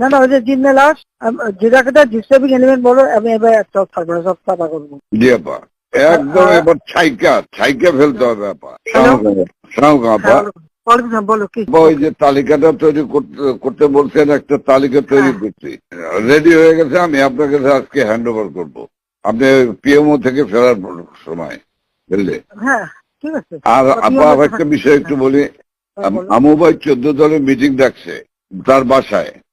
না না ওই যে জিন্নে লাশ যে জায়গাটা ডিস্টার্বিং এলিমেন্ট বলো আমি এবার একটা থাকব না সব সাফা করব। জি আপা। একদম এবার ছাইকা ছাইকা ফেলতে হবে আপা? আপা। হ্যাঁ, ওই যে তালিকাটা তৈরি করতে করতে বলছেন একটা তালিকা তৈরি হ্যাঁ। করছি। রেডি হয়ে গেছে আমি আপনাকে আজকে হ্যান্ড ওভার করব। আপনি পিএমও থেকে ফেরার সময় বুঝলে? হ্যাঁ আর আপা আর একটা বিষয় একটু বলি। হ্যাঁ, আমু ভাই চোদ্দ দলের মিটিং ডাকছে তার বাসায়।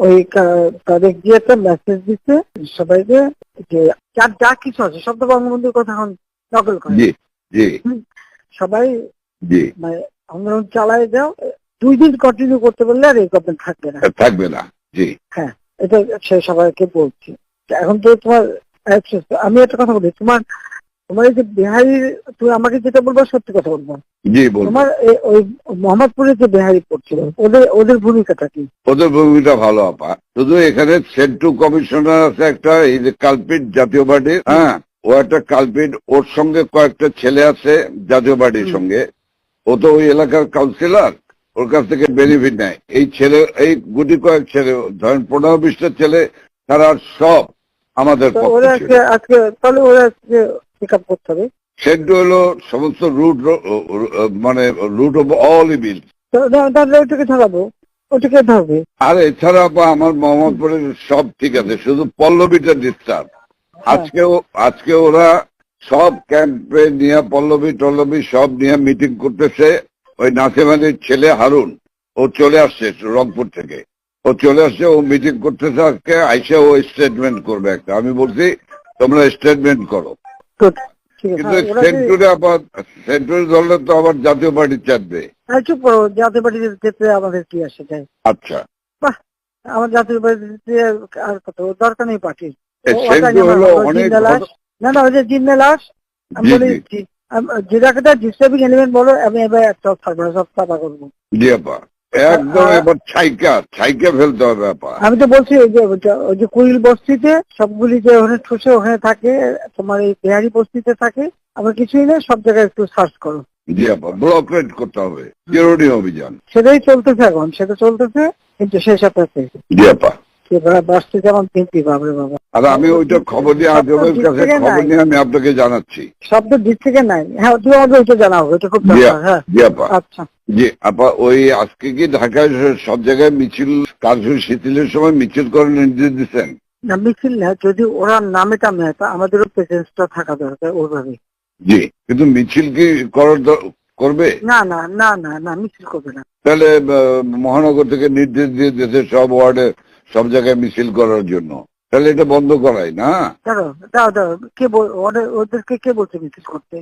ওই তাদের গিয়ে একটা মেসেজ দিচ্ছে সবাইকে যে যার যা কিছু আছে সব তো বঙ্গবন্ধুর কথা এখন নকল করে। সবাই মানে আন্দোলন চালায় যাও দুই দিন কন্টিনিউ করতে পারলে আর এই গভর্নমেন্ট থাকবে না। থাকবে না জি। হ্যাঁ এটা সে সবাইকে বলছি। এখন তো তোমার আমি একটা কথা বলি তোমার তোমার এই যে বিহারি তুমি আমাকে যেটা বলব সত্যি কথা বলব। জি ওই মোহাম্মদপুরে যে বিহারি পড়ছিল ওদের ওদের ভূমিকাটা কি? ওদের ভূমিটা ভালো আপা। শুধু এখানে সেন্টু কমিশনার আছে একটা এই যে কালপিট জাতীয় পার্টির হ্যাঁ? ও একটা কালপিট ওর সঙ্গে কয়েকটা ছেলে আছে জাতীয় পার্টির সঙ্গে। ও তো ওই এলাকার কাউন্সিলর ওর কাছ থেকে বেনিফিট নেয়। এই ছেলে এই গুটি কয়েক ছেলে ধরেন পনেরো বিশটা ছেলে তারা সব আমাদের ওরা আজকে আজকে তাহলে ওরা আজকে পিক আপ করতে হবে? সেন্টু হলো সমস্ত রুট মানে রুট অফ অল ইভিল তাহলে ওটাকে ধরাবো। ওটাকে ধরবে। আর এছাড়া আমার মোহাম্মদপুরের সব ঠিক আছে শুধু পল্লবীটা ডিস্টার্ব আজকে আজকে ওরা সব ক্যাম্পে নিয়ে পল্লবী টল্লবী সব নিয়ে মিটিং করতেছে। ওই নাসিমানির ছেলে হারুন ও চলে আসছে রংপুর থেকে। ও চলে আসছে ও মিটিং করতেছে আজকে আইসে ও স্টেটমেন্ট করবে একটা। আমি বলছি তোমরা স্টেটমেন্ট করো। কিন্তু হ্যাঁ, ওরা কি- সেন্টুরে আবার সেন্টুরি ধরলে তো আবার জাতীয় পার্টি চাপবে চুপ করো জাতীয় পার্টি যেতে আমাদের কি আসে যায় আচ্ছা। আমার জাতীয় আর কত দরকার নেই। না না ওই যে লাশ আমি বলে। দিচ্ছি আম- ডিস্টার্বিং এলিমেন্ট বলো আমি এবার একটা থাকব সব সাফা করব জি আপা। একদম এবার ছাইকা ছাইকা ফেলতে হবে ব্যাপার। আমি তো বলছি ওই যে ওই যে কুইল বস্তিতে সবগুলি যে ওখানে ঠুসে ওখানে থাকে তোমার এই বিহারি বস্তিতে থাকে আবার কিছুই নেই সব জায়গায় একটু সার্চ করো। জি আপা ব্লক রেড করতে হবে। জরুরি অভিযান। সেটাই চলতেছে এখন সেটা চলতেছে কিন্তু সেই সাথে জি আপা। সেবার বাসতে যেমন কিনতে বাবরে বাবা। আর আমি ওইটা খবর দিয়ে আজমের কাছে খবর নিয়ে আমি আপনাকে জানাচ্ছি। শব্দ দিক থেকে নাই। হ্যাঁ তুমি আমাদের ওইটা জানাও এটা খুব দরকার হ্যাঁ। আচ্ছা। জি আপা ওই আজকে কি ঢাকায় সব জায়গায় মিছিল কারফিউ শিথিলের সময় মিছিল করার নির্দেশ দিচ্ছেন? না মিছিল না যদি ওরা নামে টামে তা আমাদেরও প্রেজেন্সটা থাকা দরকার ওইভাবে জি কিন্তু মিছিল কি করার করবে? না না না না না মিছিল করবে না। তাহলে মহানগর থেকে নির্দেশ দিয়ে দিয়েছে সব ওয়ার্ডে সব জায়গায় মিছিল করার জন্য। তাহলে এটা বন্ধ করাই না? দাঁড়ো দাও দাও কে ওদেরকে কে বলছে মিছিল করতে?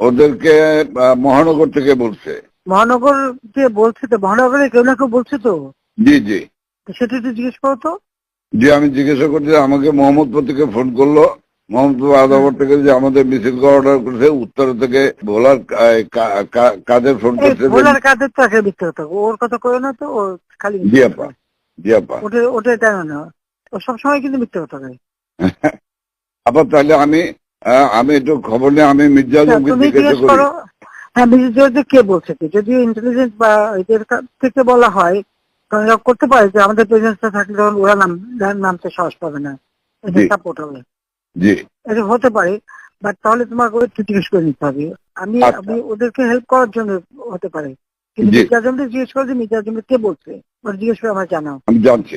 ওদেরকে মহানগর থেকে বলছে। মহানগর কে বলছে তো? মহানগরে কেউ না কেউ বলছে তো? জি জি। সেটা একটু জিজ্ঞেস করো তো। যে আমি জিজ্ঞাসা করছি আমাকে মোহাম্মদপুর থেকে ফোন করল। মোহাম্মদপুর আদাবর থেকে যে আমাদের মিছিল করা অর্ডার করেছে উত্তর থেকে ভোলার কাদের ফোন করছে যে- ভোলার কাদের তো একটা মিথ্যে ওর কথা কয়ে না তো ও খালি জি আপা। ওটা টানো না ও সবসময় কিন্তু মিথ্যে কথা কয় আবার তাহলে আমি আমি একটু খবর নিয়ে আমি মির্জা আজমকে জিজ্ঞেস করি। করো হ্যাঁ বিশেষ কে বলছে কি? যদি ইন্টেলিজেন্স বা এদের থেকে বলা হয় এরা করতে পারে যে আমাদের প্রেজেন্সটা থাকলে তখন ওরা নাম নামতে সাহস পাবে না। এটা সাপোর্ট হবে। জি। এটা হতে পারে বাট তাহলে তোমার ওই জিজ্ঞেস করে নিতে হবে। আমি আচ্ছা। আমি ওদেরকে হেল্প করার জন্য হতে পারে। কিন্তু। মির্জা জিজ্ঞেস করে যে মির্জা কে বলছে? জিজ্ঞেস করে আমার জানাও। আমি জানছি।